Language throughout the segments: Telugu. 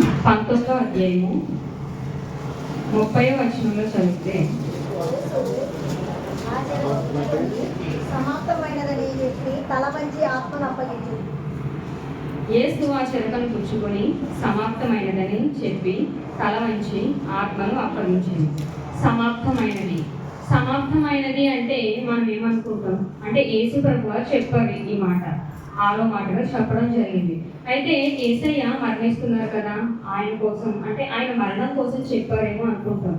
పంతొమ్మిదో అధ్యాయము ముప్పై వచనంలో చదివితే. సమాప్తమైనదని చెప్పి తల వంచి ఆత్మను అప్పగించు. యేసు ఆ చెరకను పుచ్చుకొని సమాప్తమైనదని చెప్పి తల వంచి ఆత్మను అప్పగించింది సమాప్తమైనది. సమాప్తమైనది అంటే మనం ఏమనుకుంటాం? అంటే యేసు ప్రభు చెప్పారు ఈ మాట. ఆరో మాటగా చెప్పడం జరిగింది. అయితే ఏసయ్య మరణిస్తున్నారు కదా ఆయన కోసం అంటే ఆయన మరణం కోసం చెప్పారేమో అనుకుంటాం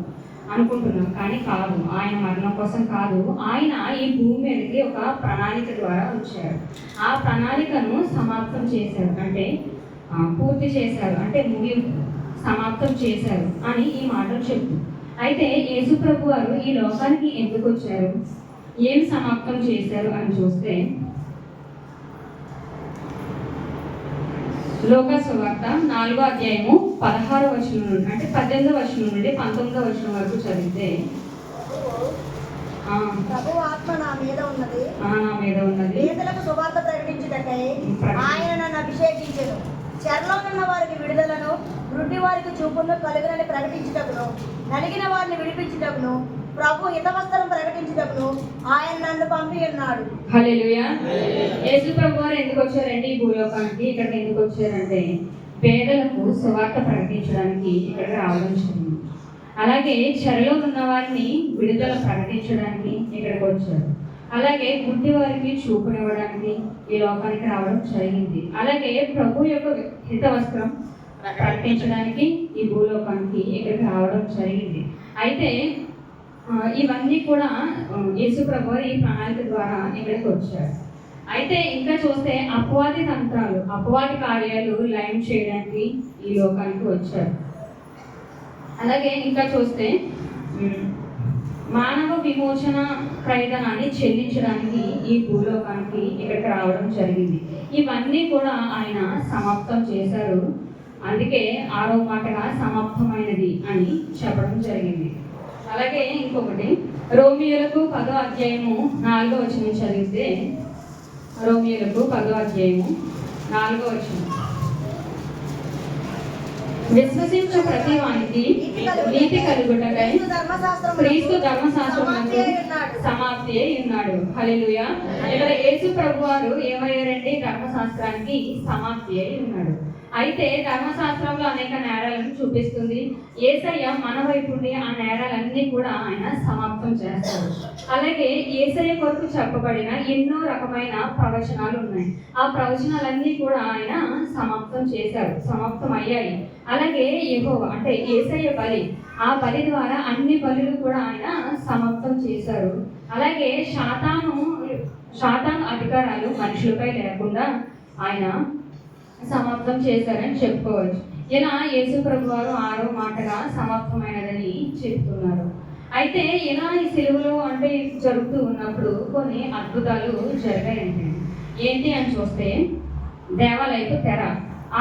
అనుకుంటున్నాం కానీ కాదు ఆయన మరణం కోసం కాదు ఆయన ఈ భూమి మీదకి ఒక ప్రణాళిక ద్వారా వచ్చారు. ఆ ప్రణాళికను సమాప్తం చేశారు అంటే పూర్తి చేశారు అంటే ముగింపు సమాప్తం చేశారు అని ఈ మాటలు చెప్తూ అయితే యేసు ప్రభు వారు ఈ లోకానికి ఎందుకు వచ్చారు? ఏం సమాప్తం చేశారు అని చూస్తే లోక సువార్త నాలుగో అధ్యాయము పదహారో వచనం నుండి అంటే పద్దెనిమిదో వచనం నుండి పంతొమ్మిదో వచనం వరకు చదివితే. ప్రభు ఆత్మ నా మీద ఉన్నది. నా మీద ఉన్నది. పేదలకు సువార్త ప్రకటించుటకై ఆయన నన్ను అభిషేకించను. చెరలో ఉన్న వారికి విడుదలను వృద్ధి వారికి చూపును కలుగునని ప్రకటించుటకును నలిగిన వారిని విడిపించుటకును ప్రభు హితవస్త్రం ప్రకటించినప్పుడు ఆయన నన్ను పంపి ఉన్నాడు హల్లెలూయా. యేసు ప్రభు గారు ఎందుకు వచ్చారండి? ఈ భూలోకానికి ఇక్కడికి ఎందుకు వచ్చారంటే పేదలకు సువార్త ప్రకటించడానికి ఇక్కడ రావడం జరిగింది. అలాగే చెరలో ఉన్న వారిని విడుదల ప్రకటించడానికి ఇక్కడికి వచ్చారు. అలాగే గుడ్డి వారికి చూపునివ్వడానికి ఈ లోకానికి రావడం జరిగింది. అలాగే ప్రభు యొక్క హితవస్త్రం ప్రకటించడానికి ఈ భూలోకానికి ఇక్కడికి రావడం జరిగింది. అయితే ఇవన్నీ కూడా యేసుప్రభు ఈ ప్రణాళిక ద్వారా ఇక్కడికి వచ్చారు. అయితే ఇంకా చూస్తే అపవాది తంత్రాలు అపవాది కార్యాలు లైన్ చేయడానికి ఈ లోకానికి వచ్చారు. అలాగే ఇంకా చూస్తే మానవ విమోచన ప్రయత్నాన్ని చెల్లించడానికి ఈ భూలోకానికి ఇక్కడికి రావడం జరిగింది. ఇవన్నీ కూడా ఆయన సమాప్తం చేశారు. అందుకే ఆరో మాటగా సమాప్తమైనది అని చెప్పడం జరిగింది. అలాగే ఇంకొకటి రోమియోలకు పదో అధ్యాయము నాలుగో వచనం చదివితే రోమియోలకు పదో అధ్యాయము నాలుగో వచనం. విశ్వసించు ప్రతి వానికి నీతి కలుగుటకై క్రీస్తు ధర్మశాస్త్రం సమాప్తి అయి ఉన్నాడు. హలిలుయ ఇక్కడ యేసు ప్రభు వారు ఏమయ్యారంటే ధర్మశాస్త్రానికి సమాప్తి అయి ఉన్నాడు. అయితే ధర్మశాస్త్రంలో అనేక నేరాలను చూపిస్తుంది. ఏసయ్య మన వైపు ఆ నేరాలన్నీ కూడా ఆయన సమాప్తం చేస్తారు అలాగే ఏసయ్య కొరకు చెప్పబడిన ఎన్నో రకమైన ప్రవచనాలు ఉన్నాయి. ఆ ప్రవచనాలన్నీ కూడా ఆయన సమాప్తం చేశారు సమాప్తం అయ్యాయి. అలాగే ఏవో అంటే ఏసయ్య బలి ఆ బలి ద్వారా అన్ని బలులు కూడా ఆయన సమాప్తం చేశారు. అలాగే శాతాను శాతాను అధికారాలు మనుషులపై లేకుండా ఆయన సమాప్తం చేశారని చెప్పుకోవచ్చు. ఇలా యేసుప్రభు వారు ఆరో మాటగా సమాప్తమైనదని చెప్తున్నారు. అయితే ఇలా ఈ సెలవులో అంటే జరుగుతూ ఉన్నప్పుడు కొన్ని అద్భుతాలు జరిగాయండి. ఏంటి అని చూస్తే దేవాలయపు తెర.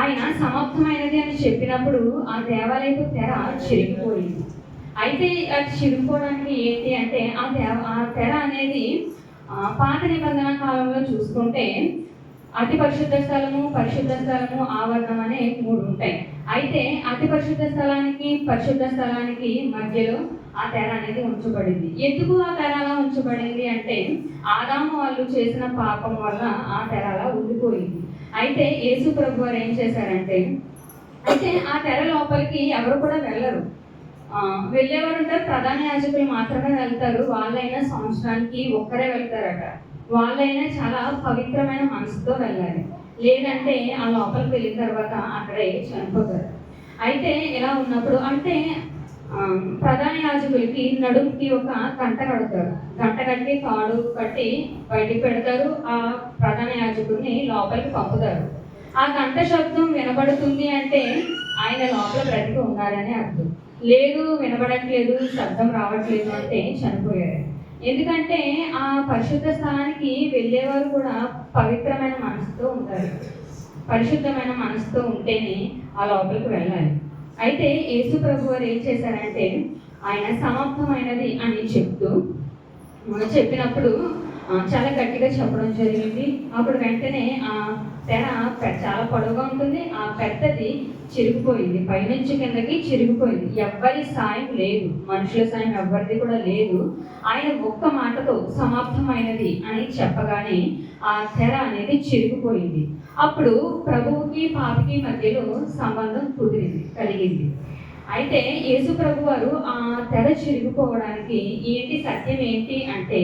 ఆయన సమాప్తమైనది అని చెప్పినప్పుడు ఆ దేవాలయపు తెర చిరిగిపోయింది. అయితే అది చిరిగిపోవడానికి ఏంటి అంటే ఆ దేవ ఆ తెర అనేది పాత నిబంధన కాలంలో చూసుకుంటే అతి పరిశుద్ధ స్థలము పరిశుద్ధ స్థలము ఆవరణం అనే మూడు ఉంటాయి. అయితే అతి పరిశుద్ధ స్థలానికి పరిశుద్ధ స్థలానికి మధ్యలో ఆ తెర అనేది ఉంచబడింది. ఎందుకు ఆ తెర అలా ఉంచబడింది అంటే ఆదాము వాళ్ళు చేసిన పాపం వల్ల ఆ తెర అలా ఉండిపోయింది. అయితే యేసు ప్రభు వారు ఏం చేశారంటే అయితే ఆ తెర లోపలికి ఎవరు కూడా వెళ్ళరు. వెళ్ళేవారు ఉంటారు ప్రధాన యాజకులు మాత్రమే వెళ్తారు. వాళ్ళైనా సంవత్సరానికి ఒక్కరే వెళ్తారట. వాళ్ళైనా చాలా పవిత్రమైన మనసుతో వెళ్ళాలి. లేదంటే ఆ లోపలికి వెళ్ళిన తర్వాత అక్కడే చనిపోతారు. అయితే ఇలా ఉన్నప్పుడు అంటే ప్రధాన యాజకులకి నడుముకి ఒక గంట కడతారు. గంట కట్టి తాడు కట్టి బయటికి పెడతారు. ఆ ప్రధాన యాజకుడిని లోపలికి పంపుతారు. ఆ గంట శబ్దం వినబడుతుంది అంటే ఆయన లోపల బ్రతికి ఉన్నారని అర్థం. లేదు వినబడట్లేదు శబ్దం రావట్లేదు అంటే చనిపోయారు. ఎందుకంటే ఆ పరిశుద్ధ స్థలానికి వెళ్ళేవారు కూడా పవిత్రమైన మనసుతో ఉంటారు. పరిశుద్ధమైన మనసుతో ఉంటేనే ఆ లోపలికి వెళ్ళాలి. అయితే యేసు ప్రభు వారు ఏం చేశారంటే ఆయన సమాప్తమైనది అని చెప్తూ చెప్పినప్పుడు చాలా గట్టిగా చెప్పడం జరిగింది. అప్పుడు వెంటనే ఆ తెర చాలా పొడవుగా ఉంటుంది. ఆ పెద్దది చిరిగిపోయింది. పైనుంచి కిందకి చిరిగిపోయింది. ఎవ్వరి సాయం లేదు. మనుషుల సాయం ఎవ్వరిది కూడా లేదు. ఆయన ఒక్క మాటతో సమాప్తమైనది అని చెప్పగానే ఆ తెర అనేది చిరిగిపోయింది. అప్పుడు ప్రభువుకి పాపికి మధ్యలో సంబంధం కుదిరింది కలిగింది. అయితే యేసు ప్రభు వారు ఆ తెర చిరిగిపోవడానికి ఏంటి సత్యం ఏంటి అంటే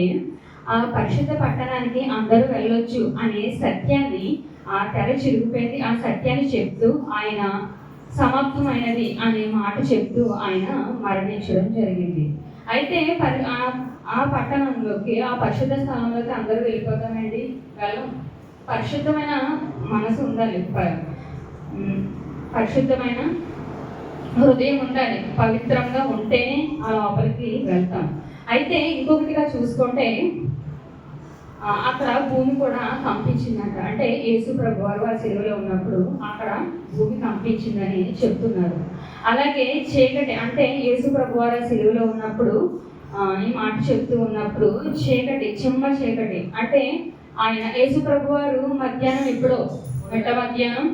ఆ పరిశుద్ధ పట్టణానికి అందరూ వెళ్ళొచ్చు అనే సత్యాన్ని ఆ తెర చిరిగిపోయింది. ఆ సత్యాన్ని చెప్తూ ఆయన సమాప్తమైనది అనే మాట చెప్తూ ఆయన మరణించడం జరిగింది. అయితే పరి ఆ- ఆ పట్టణంలోకి ఆ పరిశుద్ధ స్థలంలోకి అందరూ వెళ్ళిపోతామండి వెళ్ళం. పరిశుద్ధమైన మనసు ఉండాలి. పరిశుద్ధమైన హృదయం ఉండాలి. పవిత్రంగా ఉంటేనే ఆ లోపలికి వెళ్తాం. అయితే ఇంకొకటిగా చూసుకుంటే అక్కడ భూమి కూడా కంపించిందంట. అంటే యేసు ప్రభు వారు వారి సెలవులో ఉన్నప్పుడు అక్కడ భూమి కంపించిందని చెప్తున్నారు. అలాగే చీకటి అంటే యేసు ప్రభు వారి సెలవులో ఉన్నప్పుడు ఈ మాట చెప్తూ ఉన్నప్పుడు చీకటి చిమ్మ చీకటి. అంటే ఆయన యేసు ప్రభు వారు మధ్యాహ్నం ఎప్పుడో గంట మధ్యాహ్నం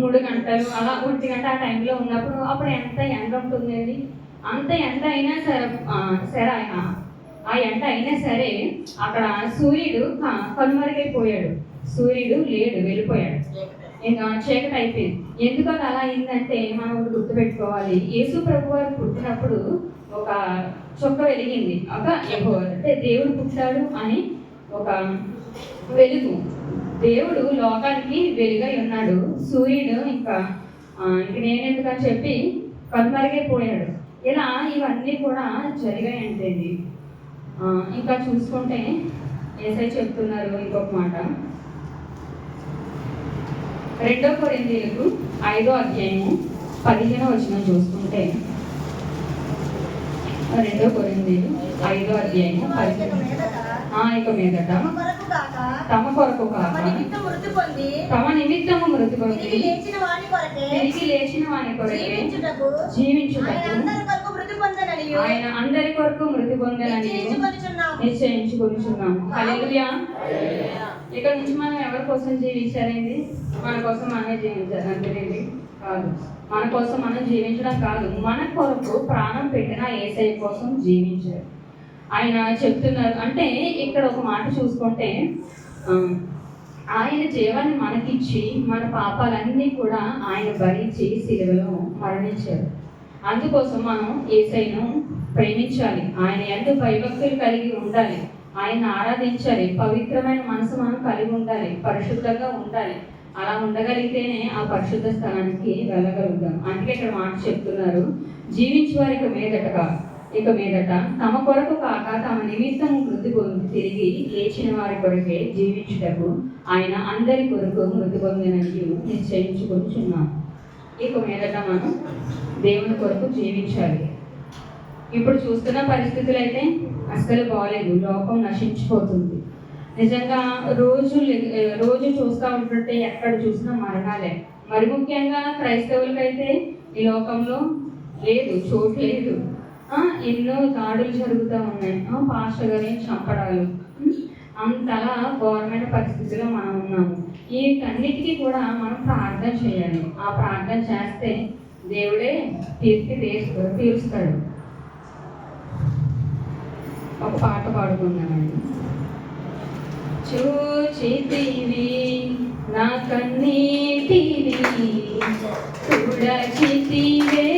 మూడు గంటలు అలా ఒంటి గంట ఆ టైంలో ఉన్నప్పుడు అప్పుడు ఎంత ఎండ ఉంటుందండి? అంత ఎండ అయినా సరే సరే ఆయన ఆ ఎండ అయినా సరే అక్కడ సూర్యుడు కనుమరుగైపోయాడు సూర్యుడు లేడు వెళ్ళిపోయాడు. ఇంకా చీకటి అయిపోయింది. ఎందుకు అది అలా అయిందంటే మనం ఒకటి గుర్తుపెట్టుకోవాలి. యేసు ప్రభు వారు పుట్టినప్పుడు ఒక చుక్క వెలిగింది. ఒక అంటే దేవుడు పుట్టాడు అని ఒక వెలుగు. దేవుడు లోకానికి వెలుగై ఉన్నాడు. సూర్యుడు ఇంకా ఇంక నేనెందుకని చెప్పి కనుమరుగైపోయాడు ఇలా ఇవన్నీ కూడా జరిగాయంటే ఇంకా చూసుకుంటే ఏసై చెప్తున్నారు ఇంకొక మాట. రెండో కొరిందీలకు ఐదో అధ్యాయము పదిహేనో వచ్చిన చూసుకుంటే. రెండో కొరిందీలు ఐదో అధ్యాయము పదిహేను ఇక మీదట. తమ పొంది తమ నిమిత్తము మృతి పొంది లేచిన వాని కొరకే తిరిగి లేచిన వాని కొరకే జీవించుటకు ఆయన జీవించుటకు అందరి కొరకు మృతి పొందనని ఆయన అందరి కొరకు మృతి పొందాలని నిశ్చయించుకొనుచున్నాము. హల్లెలూయా. ఇక్కడ నుంచి మనం ఎవరి కోసం జీవించాలండి? మన కోసం మనమే జీవించాలి అంతేనండి కాదు. మన కోసం మనం జీవించడం కాదు. మన కొరకు ప్రాణం పెట్టిన ఏసై కోసం జీవించారు ఆయన చెప్తున్నారు. అంటే ఇక్కడ ఒక మాట చూసుకుంటే ఆయన జీవాన్ని మనకిచ్చి మన పాపాలన్నీ కూడా ఆయన భరించి సిలువలో మరణించారు. అందుకోసం మనం ఏసైను ప్రేమించాలి. ఆయన ఎంత భయభక్తులు కలిగి ఉండాలి. ఆయన ఆరాధించాలి. పవిత్రమైన మనసు మనం కలిగి ఉండాలి. పరిశుద్ధంగా ఉండాలి. అలా ఉండగలిగితేనే ఆ పరిశుద్ధ స్థలానికి వెళ్ళగలుగుతాం. అందుకే ఇక్కడ మాట చెప్తున్నారు. జీవించే వారికి మీదటగా ఇక మీదట తమ కొరకు కాక తమ నిమిత్తము మృతి పొంది తిరిగి లేచిన వారి కొరకే జీవించుటకు ఆయన అందరి కొరకు మృతి పొందినని నిశ్చయించుకుంటున్నాం ఇక మీదట మనం దేవుని కొరకు జీవించాలి. ఇప్పుడు చూస్తున్న పరిస్థితులు అయితే అస్సలు బాగాలేదు లోకం నశించిపోతుంది. నిజంగా రోజు రోజు చూస్తూ ఉంటుంటే ఎక్కడ చూసినా మరణాలే. మరి ముఖ్యంగా క్రైస్తవులకైతే ఈ లోకంలో లేదు చోటు లేదు. ఎన్నో దాడులు జరుగుతూ ఉన్నాయి. ఆ, పాస్టర్ గారిని చంపడాలు? అంతలా గవర్నమెంట్ పరిస్థితిలో మనం ఉన్నాము వీటన్నిటికీ కూడా మనం ప్రార్థన చేయాలి. ఆ ప్రార్థన చేస్తే దేవుడే తీర్చి తీర్చు తీరుస్తాడు. ఒక పాట పాడుకుందామండి. చూచితివి నా కన్నీటిని చూడచితివే